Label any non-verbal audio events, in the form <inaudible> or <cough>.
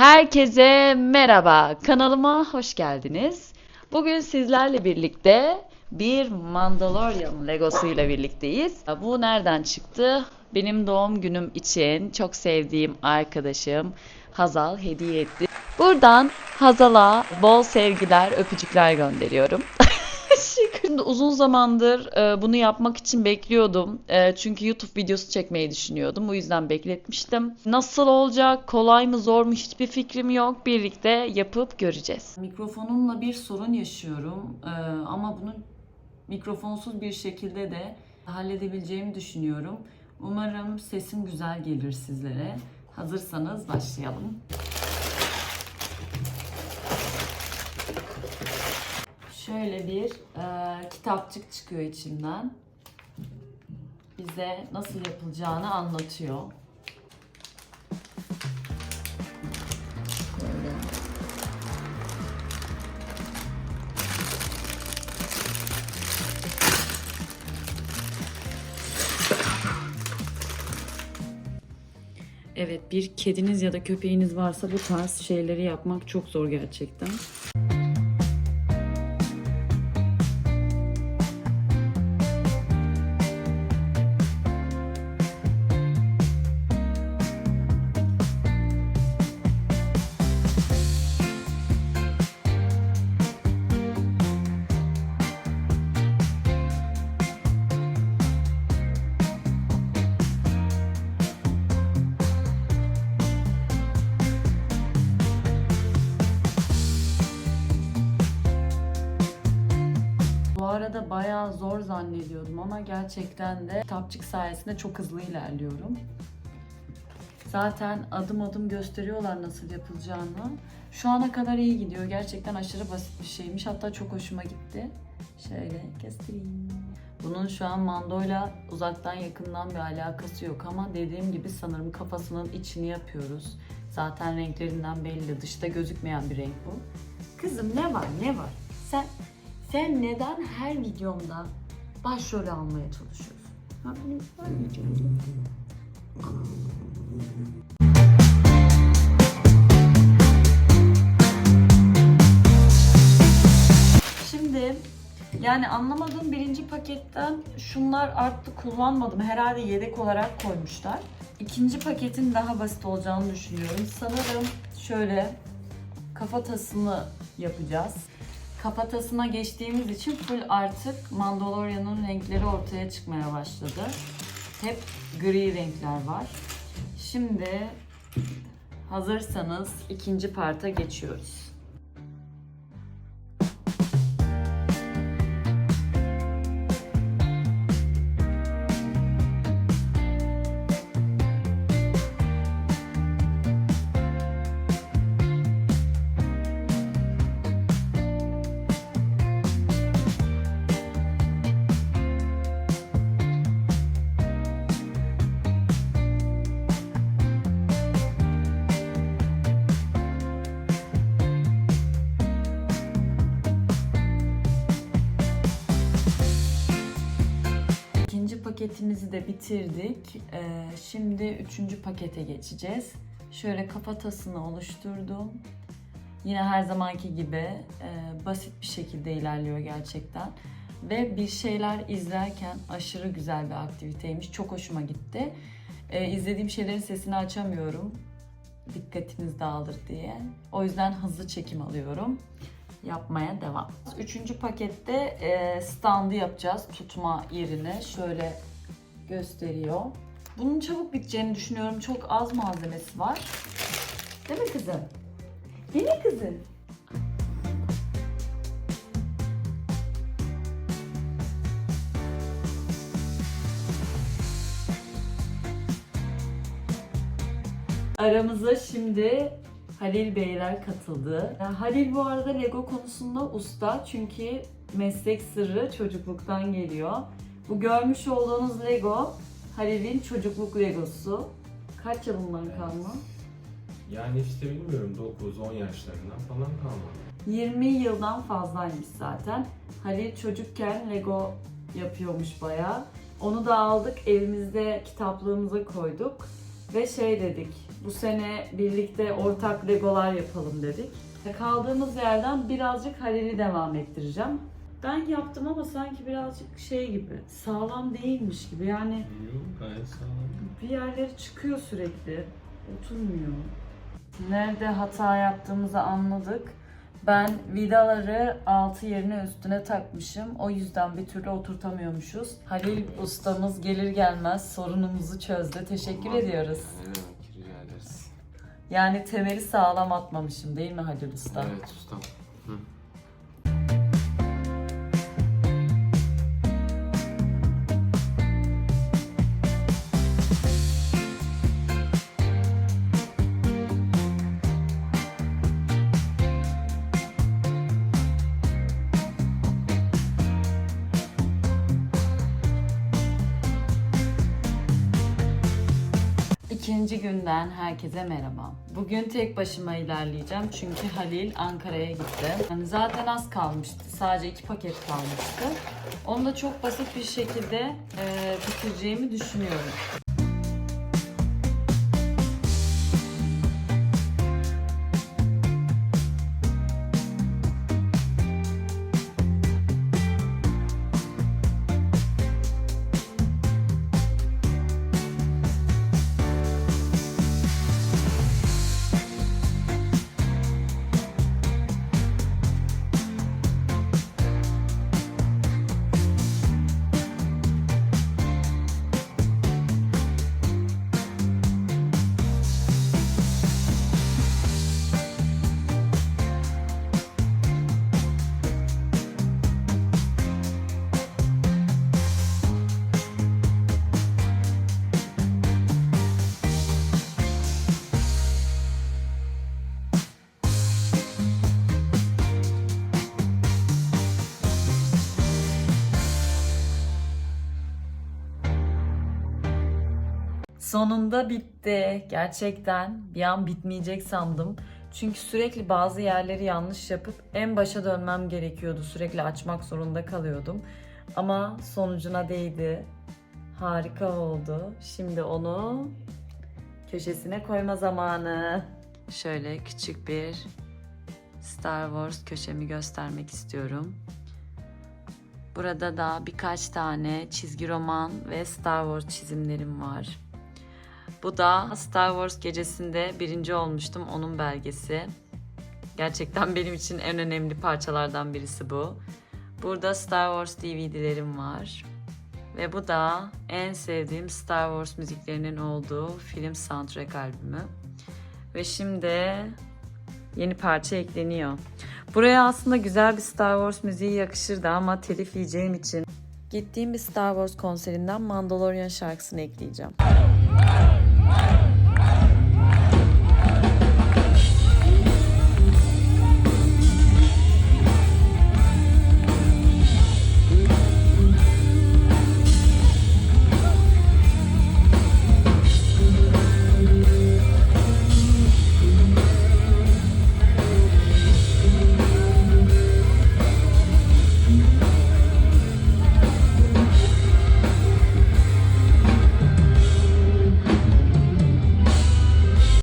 Herkese merhaba. Kanalıma hoş geldiniz. Bugün sizlerle birlikte bir Mandalorian Legosu ile birlikteyiz. Bu nereden çıktı? Benim doğum günüm için çok sevdiğim arkadaşım Hazal hediye etti. Buradan Hazal'a bol sevgiler, öpücükler gönderiyorum. Şimdi uzun zamandır e, bunu yapmak için bekliyordum. E, çünkü YouTube videosu çekmeyi düşünüyordum. O yüzden bekletmiştim. Nasıl olacak, kolay mı, zor mu hiçbir fikrim yok. Birlikte yapıp göreceğiz. Mikrofonumla bir sorun yaşıyorum. E, ama bunu mikrofonsuz bir şekilde de halledebileceğimi düşünüyorum. Umarım sesim güzel gelir sizlere. Hazırsanız başlayalım. Şöyle bir e, kitapçık çıkıyor içinden. Bize nasıl yapılacağını anlatıyor. Evet, bir kediniz ya da köpeğiniz varsa bu tarz şeyleri yapmak çok zor gerçekten. Arada bayağı zor zannediyordum ama gerçekten de kitapçık sayesinde çok hızlı ilerliyorum. Zaten adım adım gösteriyorlar nasıl yapılacağını. Şu ana kadar iyi gidiyor. Gerçekten aşırı basit bir şeymiş. Hatta çok hoşuma gitti. Şöyle göstereyim. Bunun şu an mandoyla uzaktan yakından bir alakası yok ama dediğim gibi sanırım kafasının içini yapıyoruz. Zaten renklerinden belli. Dışta gözükmeyen bir renk bu. Kızım ne var ne var? Sen sen neden her videomda başrol almaya çalışıyorsun? Şimdi yani anlamadığım birinci paketten şunlar arttı kullanmadım. Herhalde yedek olarak koymuşlar. İkinci paketin daha basit olacağını düşünüyorum. Sanırım şöyle kafatasını yapacağız. Kafatasına geçtiğimiz için full artık Mandalorian'ın renkleri ortaya çıkmaya başladı. Hep gri renkler var. Şimdi hazırsanız ikinci parta geçiyoruz. Paketimizi de bitirdik. Ee, şimdi üçüncü pakete geçeceğiz. Şöyle kafatasını oluşturdum. Yine her zamanki gibi e, basit bir şekilde ilerliyor gerçekten. Ve bir şeyler izlerken aşırı güzel bir aktiviteymiş. Çok hoşuma gitti. E, izlediğim şeylerin sesini açamıyorum. Dikkatiniz dağılır diye. O yüzden hızlı çekim alıyorum yapmaya devam. Üçüncü pakette e, standı yapacağız tutma yerine. Şöyle gösteriyor. Bunun çabuk biteceğini düşünüyorum. Çok az malzemesi var. Değil mi kızım? Değil mi kızım? Aramıza şimdi Halil Beyler katıldı. Halil bu arada Lego konusunda usta çünkü meslek sırrı çocukluktan geliyor. Bu görmüş olduğunuz Lego Halil'in çocukluk Legosu. Kaç yılından kalma? Yani işte bilmiyorum 9-10 yaşlarından falan kalma. 20 yıldan fazlaymış zaten. Halil çocukken Lego yapıyormuş bayağı. Onu da aldık evimizde kitaplığımıza koyduk. Ve şey dedik, Bu sene birlikte ortak legolar yapalım dedik. Kaldığımız yerden birazcık Halil'i devam ettireceğim. Ben yaptım ama sanki birazcık şey gibi, sağlam değilmiş gibi. Yani Yok gayet sağlam. bir yerleri çıkıyor sürekli. Oturmuyor. Nerede hata yaptığımızı anladık. Ben vidaları altı yerine üstüne takmışım. O yüzden bir türlü oturtamıyormuşuz. Halil ustamız gelir gelmez sorunumuzu çözdü. Teşekkür ediyoruz. Ne demek rica ederiz. Yani temeli sağlam atmamışım değil mi Halil Usta? Evet ustam. Hı. İkinci günden herkese merhaba. Bugün tek başıma ilerleyeceğim çünkü Halil Ankara'ya gitti. Yani zaten az kalmıştı. Sadece iki paket kalmıştı. Onu da çok basit bir şekilde e, bitireceğimi düşünüyorum. Sonunda bitti. Gerçekten bir an bitmeyecek sandım. Çünkü sürekli bazı yerleri yanlış yapıp en başa dönmem gerekiyordu. Sürekli açmak zorunda kalıyordum. Ama sonucuna değdi. Harika oldu. Şimdi onu köşesine koyma zamanı. Şöyle küçük bir Star Wars köşemi göstermek istiyorum. Burada da birkaç tane çizgi roman ve Star Wars çizimlerim var. Bu da Star Wars gecesinde birinci olmuştum onun belgesi. Gerçekten <laughs> benim için en önemli parçalardan birisi bu. Burada Star Wars DVD'lerim var. Ve bu da en sevdiğim Star Wars müziklerinin olduğu film soundtrack albümü. Ve şimdi yeni parça ekleniyor. Buraya aslında güzel bir Star Wars müziği yakışırdı ama telif yiyeceğim için gittiğim bir Star Wars konserinden Mandalorian şarkısını ekleyeceğim. Aye.